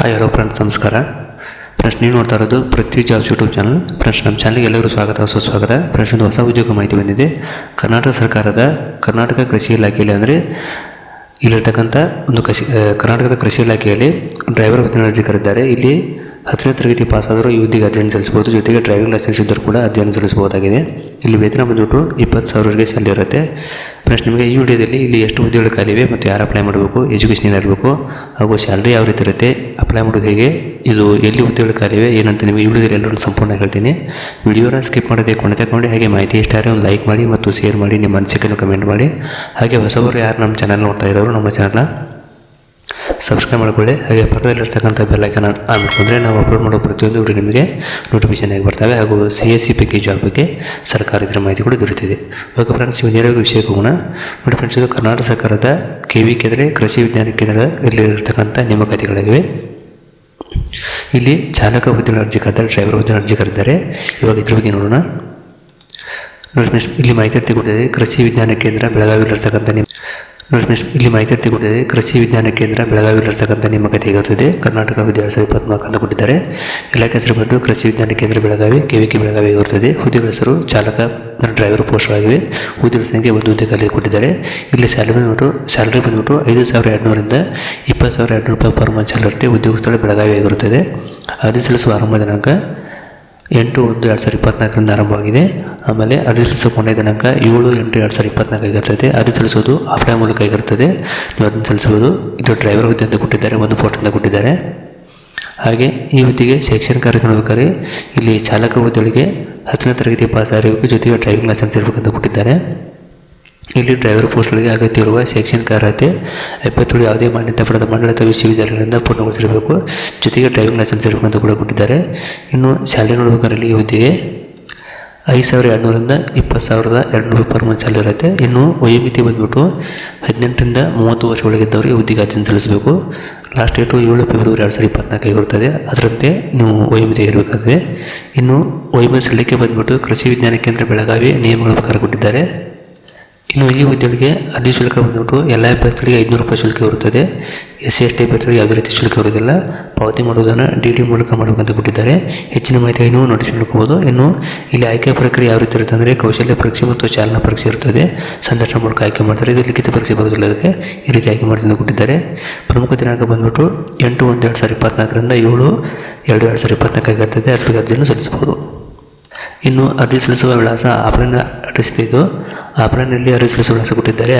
Hi hello friends ನಮಸ್ಕಾರ. Friends ನೀವು ನೋಡ್ತಾ ಇರೋದು Prithvi jobs YouTube channel friends ನಮ್ಮ ಚಾನಲ್ಗೆ ಎಲ್ಲರಿಗೂ ಸ್ವಾಗತ ಸುಸ್ವಾಗತ ಫ್ರೆಂಡ್ಸ್ ಒಂದು ಹೊಸ ಉದ್ಯೋಗ ಮಾಹಿತಿ ಬಂದಿದೆ. ಕರ್ನಾಟಕ ಸರ್ಕಾರದ ಕರ್ನಾಟಕ ಕೃಷಿ ಇಲಾಖೆಯಲ್ಲಿ ಅಂದರೆ ಇಲ್ಲಿರ್ತಕ್ಕಂಥ ಒಂದು ಕೃಷಿ, ಕರ್ನಾಟಕದ ಕೃಷಿ ಇಲಾಖೆಯಲ್ಲಿ ಡ್ರೈವರ್ ಅರ್ಜಿ ಕರೆದಿದ್ದಾರೆ. ಇಲ್ಲಿ ಹತ್ತನೇ ತರಗತಿ ಪಾಸ್ ಆದರೂ ಈ ಹುದ್ದೆಗೆ ಅಧ್ಯಯನ ಸಲ್ಲಿಸಬಹುದು. ಜೊತೆಗೆ ಡ್ರೈವಿಂಗ್ ಲೈಸೆನ್ಸ್ ಇದ್ದರೂ ಕೂಡ ಅಧ್ಯಯನ ಸಲ್ಲಿಸಬಹುದಾಗಿದೆ. ಇಲ್ಲಿ ವೇತನ ಬಂದ್ಬಿಟ್ಟು ಇಪ್ಪತ್ತು ಸಾವಿರವರೆಗೆ ಸ್ಯಾಲರಿ ಇರುತ್ತೆ. ಫ್ರೆಂಡ್ಸ್ ನಿಮಗೆ ಈ ವಿಡಿಯೋದಲ್ಲಿ ಇಲ್ಲಿ ಎಷ್ಟು ಹುದ್ದೆಗಳು ಖಾಲಿವೆ ಮತ್ತು ಯಾರು ಅಪ್ಲೈ ಮಾಡಬೇಕು ಎಜುಕೇಷನ್ ಏನಿರಬೇಕು ಹಾಗೂ ಸ್ಯಾಲ್ರಿ ಯಾವ ರೀತಿ ಇರುತ್ತೆ ಅಪ್ಲೈ ಮಾಡೋದು ಹೇಗೆ, ಇದು ಎಲ್ಲಿ ಹುದ್ದೆಗಳು ಖಾಲಿವೆ ಏನಂತ ನಿಮಗೆ ಈ ವಿಡಿಯೋದಲ್ಲಿ ಎಲ್ಲರೂ ಸಂಪೂರ್ಣ ಹೇಳ್ತೀನಿ. ವಿಡಿಯೋನ ಸ್ಕಿಪ್ ಮಾಡೋದೇ ಕೊನೆ ತಗೊಂಡು ಹಾಗೆ ಮಾಹಿತಿ ಇಷ್ಟ ಆದರೆ ಒಂದು ಲೈಕ್ ಮಾಡಿ ಮತ್ತು ಶೇರ್ ಮಾಡಿ, ನಿಮ್ಮ ಅನಿಸಿಕೆಯನ್ನು ಕಮೆಂಟ್ ಮಾಡಿ. ಹಾಗೆ ಹೊಸಬರು ಯಾರು ನಮ್ಮ ಚಾನಲ್ ನೋಡ್ತಾ ಇರೋರು, ನಮ್ಮ ಚಾನಲ್ನ ಸಬ್ಸ್ಕ್ರೈಬ್ ಮಾಡಿಕೊಳ್ಳಿ. ಹಾಗೆ ಪಕ್ಕದಲ್ಲಿರ್ತಕ್ಕಂಥ ಬೆಲ್ಲೈಕನ್ ಆನ್ ಮಾಡ್ಕೊಂಡ್ರೆ ನಾವು ಅಪ್ಲೋಡ್ ಮಾಡೋ ಪ್ರತಿಯೊಂದು ವಿಡಿಯೋ ನಿಮಗೆ ನೋಟಿಫಿಕೇಶನ್ ಆಗಿ ಬರ್ತವೆ. ಹಾಗೂ ಸಿ ಎಸ್ ಸಿ ಬಗ್ಗೆ ಜಾಬ್ ಬಗ್ಗೆ ಸರ್ಕಾರದ ಮಾಹಿತಿ ಕೂಡ ದೊರೆತಿದೆ. ಓಕೆ ಫ್ರೆಂಡ್ಸ್ ಇವು ನೇರವಾಗಿ ವಿಷಯಕ್ಕೆ ಹೋಗೋಣ. ನೋಡಿ ಫ್ರೆಂಡ್ಸ್ ಇದು ಕರ್ನಾಟಕ ಸರ್ಕಾರದ ಕೆ ವಿ ಕೇಂದ್ರ ಕೃಷಿ ವಿಜ್ಞಾನ ಕೇಂದ್ರದಲ್ಲಿರತಕ್ಕಂಥ ನೇಮಕಾತಿಗಳಾಗಿವೆ. ಇಲ್ಲಿ ಚಾಲಕ ಹುದ್ದೆ ಅರ್ಜಿ ಕರೆದಾರೆ ಡ್ರೈವರ್ ಹುದ್ದೆ ಅರ್ಜಿ ಕರೆದಿದ್ದಾರೆ ಇವಾಗ ಇದ್ರ ಬಗ್ಗೆ ನೋಡೋಣ. ನೋಡಿ ಇಲ್ಲಿ ಮಾಹಿತಿ ತೆಗೆದಿದೆ ಕೃಷಿ ವಿಜ್ಞಾನ ಕೇಂದ್ರ ಫ್ರೆಂಡ್ಸ್ ಇಲ್ಲಿ ಮಾಹಿತಿ ತೆಗೆದಿದೆ. ಕೃಷಿ ವಿಜ್ಞಾನ ಕೇಂದ್ರ ಬೆಳಗಾವಿಯಲ್ಲಿರ್ತಕ್ಕಂಥ ನಿಮ್ಮ ಆಗಿರುತ್ತದೆ ಕರ್ನಾಟಕ ವಿದ್ಯಾಸ ಇಪ್ಪತ್ನಾಲ್ಕು ಅಂತ ಕೊಟ್ಟಿದ್ದಾರೆ. ಇಲಾಖೆ ಹೆಸರು ಬಂದು ಕೃಷಿ ವಿಜ್ಞಾನ ಕೇಂದ್ರ ಬೆಳಗಾವಿ, ಕೆವಿಕೆ ಬೆಳಗಾವಿ ಇರುತ್ತದೆ ಹುದ್ದೆಗಳ ಹೆಸರು ಚಾಲಕ ಡ್ರೈವರ್ ಪೋಸ್ಟ್ ಆಗಿವೆ. ಹುದ್ದೆಗಳ ಸಂಖ್ಯೆ ಒಂದು ಹುದ್ದೆ ಖಾಲಿ ಕೊಟ್ಟಿದ್ದಾರೆ. ಇಲ್ಲಿ ಸ್ಯಾಲರಿ ಬಂದುಬಿಟ್ಟು, ಸ್ಯಾಲರಿ ಬಂದ್ಬಿಟ್ಟು ಐದು ಸಾವಿರ ಎರಡುನೂರಿಂದ ಇಪ್ಪತ್ತು ಸಾವಿರ ಎರಡುನೂರು ರೂಪಾಯಿ ಪರ್ ಮಂತ್ ಇರುತ್ತೆ. ಉದ್ಯೋಗ ಸ್ಥಳ ಬೆಳಗಾವಿ ಆಗಿರುತ್ತದೆ. ಅರ್ಜಿ ಸಲ್ಲಿಸುವ ಆರಂಭ ದಿನಾಂಕ ಎಂಟು ಒಂದು ಎರಡು ಸಾವಿರದ ಇಪ್ಪತ್ನಾಲ್ಕರಿಂದ ಆರಂಭವಾಗಿದೆ. ಆಮೇಲೆ ಅರ್ಜಿ ಸಲ್ಲಿಸುವ ಕೊನೆಯ ದಿನಾಂಕ ಏಳು ಎಂಟು ಎರಡು ಸಾವಿರದ ಇಪ್ಪತ್ನಾಲ್ಕು ಆಗಿರ್ತದೆ ಅರ್ಜಿ ಸಲ್ಲಿಸೋದು ಆಫ್ಲೈನ್ ಮೂಲಕ ಆಗಿರ್ತದೆ ನೀವು ಅದನ್ನು ಸಲ್ಲಿಸಬಹುದು. ಇದು ಡ್ರೈವರ್ ಹುದ್ದೆ ಅಂತ ಕೊಟ್ಟಿದ್ದಾರೆ, ಒಂದು ಪೋಸ್ಟ್ ಅಂತ ಕೊಟ್ಟಿದ್ದಾರೆ. ಹಾಗೆ ಈ ಹುದ್ದೆಗೆ ಶೈಕ್ಷಣಿಕ ನೋಡಬೇಕಾದ್ರೆ ಇಲ್ಲಿ ಚಾಲಕ ಹುದ್ದೆಗಳಿಗೆ ಹತ್ತನೇ ತರಗತಿ ಪಾಸ್ ಆಗಿರಬೇಕು ಜೊತೆಗೆ ಡ್ರೈವಿಂಗ್ ಲೈಸೆನ್ಸ್ ಇರಬೇಕಂತ ಕೊಟ್ಟಿದ್ದಾರೆ. ಇಲ್ಲಿ ಡ್ರೈವರ್ ಪೋಸ್ಟ್ಗಳಿಗೆ ಅಗತ್ಯವಿರುವ ಶೈಕ್ಷಣಿಕ ಅರ್ಹತೆ ಎಪ್ಪತ್ತೇಳು ಯಾವುದೇ ಮಾನ್ಯತೆ ಪಡೆದ ಮಂಡಳಿತ ವಿಶ್ವವಿದ್ಯಾಲಯಗಳಿಂದ ಪೂರ್ಣಗೊಳಿಸಿರಬೇಕು. ಜೊತೆಗೆ ಡ್ರೈವಿಂಗ್ ಲೈಸೆನ್ಸ್ ಇರಬೇಕು ಅಂತ ಕೂಡ ಕೊಟ್ಟಿದ್ದಾರೆ. ಇನ್ನು ಶಾಲೆ ನೋಡ್ಬೇಕಾದ್ರೆ ಈ ಹುದ್ದೆಗೆ ಐದು ಸಾವಿರ ಎರಡುನೂರಿಂದ ಇಪ್ಪತ್ತು ಸಾವಿರದ ಎರಡುನೂರು ಪರ್ ಮಂತ್ ಸ್ಯಾಲರಿ ಇರುತ್ತೆ. ಇನ್ನು ವಯೋಮಿತಿ ಬಂದ್ಬಿಟ್ಟು ಹದಿನೆಂಟರಿಂದ ಮೂವತ್ತು ವರ್ಷದೊಳಗಿದ್ದವರು ಈ ಉದ್ಯೋಗ ಅರ್ಜಿಯನ್ನು ಸಲ್ಲಿಸಬೇಕು. ಲಾಸ್ಟ್ ಡೇಟು ಏಳು ಫೆಬ್ರವರಿ ಎರಡು ಸಾವಿರದ ಇಪ್ಪತ್ನಾಲ್ಕು ಆಗಿರುತ್ತದೆ. ಅದರಂತೆ ನೀವು ವಯೋಮಿತಿ ಇರಬೇಕಾಗಿದೆ ಇನ್ನು ವಯೋಮಿತಿ ಸಲ್ಲಿಕೆ ಬಂದ್ಬಿಟ್ಟು ಕೃಷಿ ವಿಜ್ಞಾನ ಕೇಂದ್ರ ಬೆಳಗಾವಿ ನಿಯಮಗಳ ಪ್ರಕಾರ ಕೊಟ್ಟಿದ್ದಾರೆ. ಇನ್ನು ಈ ಹುದ್ದೆಗಳಿಗೆ ಅರ್ಜಿ ಶುಲ್ಕ ಬಂದ್ಬಿಟ್ಟು ಎಲ್ಲ ಅಭ್ಯರ್ಥಿಗಳಿಗೆ ಐದುನೂರು ರೂಪಾಯಿ ಶುಲ್ಕ ಇರುತ್ತದೆ. ಎಸ್ ಸಿ ಎಸ್ ಟಿ ಅಭ್ಯರ್ಥಿಗಳಿಗೆ ಯಾವುದೇ ರೀತಿ ಶುಲ್ಕ ಇರುವುದಿಲ್ಲ. ಪಾವತಿ ಮಾಡುವುದನ್ನು ಡಿ ಡಿ ಮೂಲಕ ಮಾಡಬೇಕಂತ ಕೊಟ್ಟಿದ್ದಾರೆ ಹೆಚ್ಚಿನ ಮಾಹಿತಿಯನ್ನು ನೋಡಿ ಮಾಡ್ಕೋಬೋದು. ಇನ್ನು ಇಲ್ಲಿ ಆಯ್ಕೆ ಪ್ರಕ್ರಿಯೆ ಯಾವ ರೀತಿ ಇರುತ್ತೆ ಅಂದರೆ ಕೌಶಲ್ಯ ಪರೀಕ್ಷೆ ಮತ್ತು ಚಾಲನಾ ಪರೀಕ್ಷೆ ಇರುತ್ತದೆ. ಸಂದರ್ಶನ ಮೂಲಕ ಆಯ್ಕೆ ಮಾಡ್ತಾರೆ. ಇದು ಲಿಖಿತ ಪರೀಕ್ಷೆ ಬರುವುದಿಲ್ಲ ಅದಕ್ಕೆ ಈ ರೀತಿ ಆಯ್ಕೆ ಮಾಡ್ತೀನಿ ಅಂತ ಕೊಟ್ಟಿದ್ದಾರೆ. ಪ್ರಮುಖ ದಿನಾಂಕ ಬಂದ್ಬಿಟ್ಟು ಎಂಟು ಒಂದು ಎರಡು ಸಾವಿರದ ಇಪ್ಪತ್ನಾಲ್ಕರಿಂದ ಏಳು ಎರಡು ಎರಡು ಸಾವಿರದ ಇಪ್ಪತ್ನಾಲ್ಕಾಗಿರ್ತದೆ ಅರ್ಜಿಯನ್ನು ಸಲ್ಲಿಸಬಹುದು. ಇನ್ನು ಅರ್ಜಿ ಸಲ್ಲಿಸುವ ವಿಳಾಸ ಆಫ್ಲೈನ್ ಅಡ್ರೆಸ್ ಇದು ಆಫ್ಲೈನಲ್ಲಿ ಅರ್ಜಿ ಸಲ್ಲಿಸಿಕೊಟ್ಟಿದ್ದಾರೆ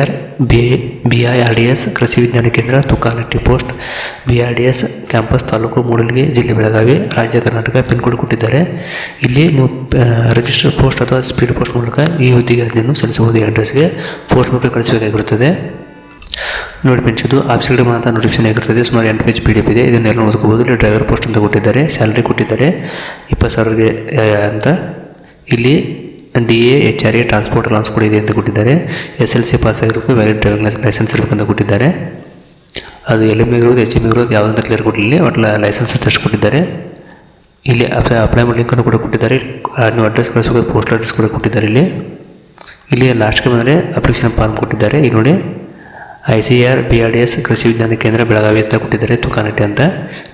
R B B I R D S Krishi Vigyan Kendra, Tukanatti post B R D S campus taluk ಮೂಡಲಿಗೆ ಜಿಲ್ಲೆ ಬೆಳಗಾವಿ, ರಾಜ್ಯ ಕರ್ನಾಟಕ ಪಿನ್ ಕೋಡ್ ಕೊಟ್ಟಿದ್ದಾರೆ. ಇಲ್ಲಿ ನೀವು ರಿಜಿಸ್ಟರ್ ಪೋಸ್ಟ್ ಅಥವಾ ಸ್ಪೀಡ್ ಪೋಸ್ಟ್ ಮೂಲಕ ಈ ಹುದ್ದೆಗೆ ಅರ್ಜಿಯನ್ನು ಸಲ್ಲಿಸಬಹುದು. ಈ ಅಡ್ರೆಸ್ಗೆ ಪೋಸ್ಟ್ ಮೂಲಕ ಕಳಿಸಬೇಕಾಗಿರುತ್ತದೆ. ನೋಡಿ ಫ್ರೆಂಡ್ಸ್ ಇದು ಮಾತ್ರ ನೋಟಿಫಿಕೇಶನ್ ಆಗಿರ್ತದೆ ಸುಮಾರು ಎಂಟು ಪೇಜ್ ಪಿ ಡಿ ಎಫ್ ಇದೆ. ಇದನ್ನೆಲ್ಲ ಓದ್ಕೋಬೋದು ಇಲ್ಲಿ ಡ್ರೈವರ್ ಪೋಸ್ಟ್ ಅಂತ ಕೊಟ್ಟಿದ್ದಾರೆ. ಸ್ಯಾಲ್ರಿ ಕೊಟ್ಟಿದ್ದಾರೆ. ಇಪ್ಪತ್ತು ಸಾವಿರಗೆ ಅಂತ. ಇಲ್ಲಿ D A, H R A, transport allowance ಕೂಡ ಇದೆ ಅಂತ ಕೊಟ್ಟಿದ್ದಾರೆ. ಎಸ್ ಎಲ್ ಸಿ ಪಾಸ್ ಆಗಿರಬೇಕು ವ್ಯಾಲಿಡ್ ಡ್ರೈವಿಂಗ್ ಲೈಸೆನ್ಸ್ ಅಂತ ಕೊಟ್ಟಿದ್ದಾರೆ. ಅದು ಎಲ್ ಎಂ ಇರೋದು, ಎಚ್ ಎಂ ಇರೋದು ಯಾವುದಂತ ಕ್ಲಿಯರ್ ಕೊಟ್ಟಿಲ್ಲ ಒಟ್ಟು ಲೈಸೆನ್ಸ್ ಟೆಸ್ಟ್ ಕೊಟ್ಟಿದ್ದಾರೆ. ಇಲ್ಲಿ ಅಪ್ಲೈ ಅಪ್ಲೈ ಮಾಡಲಿಕ್ಕನ್ನು ಕೂಡ ಕೊಟ್ಟಿದ್ದಾರೆ. ನೀವು ಅಡ್ರೆಸ್ ಕಳಿಸ್ಬೇಕು ಪೋಸ್ಟಲ್ ಅಡ್ರೆಸ್ ಕೂಡ ಕೊಟ್ಟಿದ್ದಾರೆ ಇಲ್ಲಿ. ಇಲ್ಲಿ ಲಾಸ್ಟ್ಗೆ ಬಂದರೆ ಅಪ್ಲಿಕೇಶನ್ ಫಾರ್ಮ್ ಕೊಟ್ಟಿದ್ದಾರೆ. ಈ ನೋಡಿ. I C R B R D S Krishi Vigyan Kendra Belagavi ಅಂತ ಕೊಟ್ಟಿದ್ದಾರೆ. ತುಕಾನಟ್ಟಿ ಅಂತ.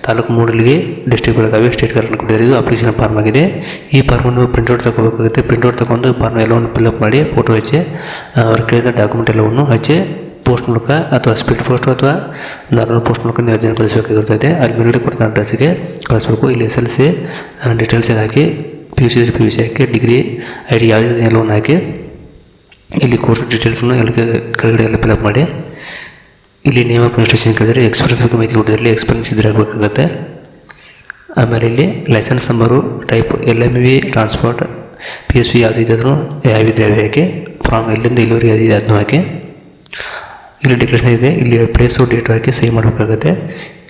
ತಾಲೂಕು ಮೂಡಲಿಗೆ ಡಿಸ್ಟ್ರಿಕ್ಟ್ ಬೆಳಗಾವಿ ಸ್ಟೇಟ್ ಕರ್ನಾಟಕ ಕೊಟ್ಟಿದ್ದಾರೆ. ಇದು ಅಪ್ಲಿಕೇಶನ್ ಫಾರ್ಮ್ ಆಗಿದೆ. ಈ ಫಾರ್ಮನ್ನು ಪ್ರಿಂಟ್ಔಟ್ ತಗೋಬೇಕಾಗುತ್ತೆ. ಪ್ರಿಂಟ್ಔಟ್ ತಗೊಂಡು ಫಾರ್ಮ್ ಎಲ್ಲವನ್ನು ಫಿಲ್ಅಪ್ ಮಾಡಿ ಫೋಟೋ ಹಚ್ಚಿ ಅವ್ರ ಕೇಳಿದ ಡಾಕ್ಯುಮೆಂಟ್ ಎಲ್ಲವನ್ನು ಹಚ್ಚಿ ಪೋಸ್ಟ್ ಮೂಲಕ ಅಥವಾ ಸ್ಪೀಡ್ ಪೋಸ್ಟ್ ಅಥವಾ ನಾರ್ಮಲ್ ಪೋಸ್ಟ್ ಮೂಲಕ ನೀವು ಅರ್ಜಿನ ಕಳಿಸಬೇಕಾಗಿರ್ತದೆ ಅಲ್ಲಿ ಮೇಲ್ಗಡೆ ಕೊಡ್ತಾ ಅಡ್ರೆಸ್ಸಿಗೆ ಕಳಿಸ್ಬೇಕು. ಇಲ್ಲಿ S L C details hockey P U C P U C hockey degree I D ಯಾವುದೇ ಎಲ್ಲವನ್ನು ಹಾಕಿ, ಇಲ್ಲಿ ಕೋರ್ಸ್ ಡೀಟೇಲ್ಸ್ನ ಎಲ್ಲ ಕೆಳಗಡೆ ಎಲ್ಲ ಫಿಲಪ್ ಮಾಡಿ ಇಲ್ಲಿ ನೇಮ ಸ್ಟೇಷನ್ ಕೇಳಿದ್ರೆ ಎಕ್ಸ್ಪೀರಿಯನ್ಸ್ ಬಗ್ಗೆ ಮಾಹಿತಿ ಕೊಟ್ಟಿದ್ದಾರೆ ಎಕ್ಸ್ಪೀರಿಯನ್ಸ್ ಇದ್ರಾಗಬೇಕಾಗತ್ತೆ ಆಮೇಲೆ ಇಲ್ಲಿ licence number type L M V transport P S V ಯಾವುದು ಯಾವಿದೆ ಅವು ಹಾಕಿ ಫ್ರಾಮ್ ಎಲ್ಲಿಂದ ಇಲ್ಲಿವರೆಗೆ ಯಾವ್ದಿದೆ ಅದನ್ನು ಹಾಕಿ. ಇಲ್ಲಿ ಡಿಕ್ಲೇಷನ್ ಇದೆ, ಇಲ್ಲಿ ಪ್ಲೇಸು ಡೇಟು ಹಾಕಿ ಸಹಿ ಮಾಡಬೇಕಾಗುತ್ತೆ.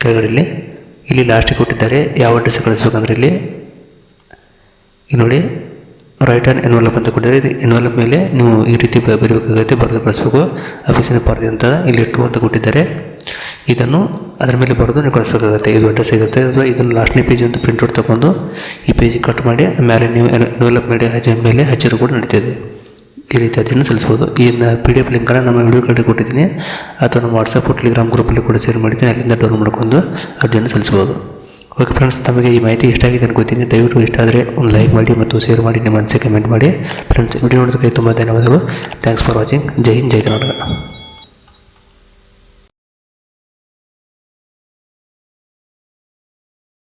ಕೆಳಗಡೆ ಇಲ್ಲಿ ಲಾಸ್ಟಿಗೆ ಕೊಟ್ಟಿದ್ದಾರೆ, ಯಾವ ಅಡ್ರೆಸ್ ಕಳಿಸ್ಬೇಕಂದ್ರೆ ಇಲ್ಲಿ ನೋಡಿ ರೈಟ್ ಹ್ಯಾಂಡ್ ಎನ್ವಲಪ್ ಅಂತ ಕೊಟ್ಟಿದ್ದಾರೆ. ಇದು ಎನ್ವಲಪ್ ಮೇಲೆ ನೀವು ಈ ರೀತಿ ಬರಬೇಕಾಗುತ್ತೆ. ಬರೆದು ಕಳಿಸ್ಬೇಕು. ಅಫೀಸಿನ ಪಾರ್ಟಿ ಅಂತ ಇಲ್ಲಿ ಟು ಅಂತ ಕೊಟ್ಟಿದ್ದಾರೆ. ಇದನ್ನು ಅದರ ಮೇಲೆ ಬರೆದು ನೀವು ಕಳಿಸ್ಬೇಕಾಗುತ್ತೆ. ಇದು ಅಡ್ರೆಸ್ ಸಿಗುತ್ತೆ ಅಥವಾ ಇದನ್ನು ಲಾಸ್ಟ್ನೇ ಪೇಜ್ ಅಂತ ಪ್ರಿಂಟ್ಔಟ್ ತಗೊಂಡು ಈ ಪೇಜ್ ಕಟ್ ಮಾಡಿ ಮೇಲೆ ನೀವು ಎನ್ವಲಪ್ ಮೇಲೆ ಹಚ್ಚ ಮೇಲೆ ಹಚ್ಚಿರೋ ಕೂಡ ನಡೀತಿದೆ ಈ ರೀತಿ ಅದನ್ನು ಸಲ್ಲಿಸ್ಬೋದು ಇನ್ನು ಪಿ ಡಿ ಎಫ್ ಲಿಂಕನ್ನು ನಮ್ಮ ವಿಡಿಯೋ ಕಡೆ ಕೊಟ್ಟಿದ್ದೀನಿ. ಅಥವಾ ನಮ್ಮ ವಾಟ್ಸಪ್ ಟೆಲಿಗ್ರಾಮ್ ಗ್ರೂಪಲ್ಲಿ ಕೂಡ ಶೇರ್ ಮಾಡಿದ್ದೀನಿ. ಅಲ್ಲಿಂದ ಡೌನ್ಲೋಡ್ ಮಾಡ್ಕೊಂಡು ಅದನ್ನು ಸಲ್ಲಿಸ್ಬೋದು ಓಕೆ ಫ್ರೆಂಡ್ಸ್ ತಮಗೆ ಈ ಮಾಹಿತಿ ಇಷ್ಟ ಆಗಿದೆ ಅನ್ಕೋತೀನಿ ದಯವಿಟ್ಟು ಇಷ್ಟ ಆದರೆ ಒಂದು ಲೈಕ್ ಮಾಡಿ ಮತ್ತು ಶೇರ್ ಮಾಡಿ, ನಿಮ್ಮ ಅನಿಸಿಕೆ ಕಮೆಂಟ್ ಮಾಡಿ. ಫ್ರೆಂಡ್ಸ್ ವಿಡಿಯೋ ನೋಡೋದಕ್ಕೆ ತುಂಬ ಧನ್ಯವಾದಗಳು. Thanks for watching Jai Hind, Jai Karnataka.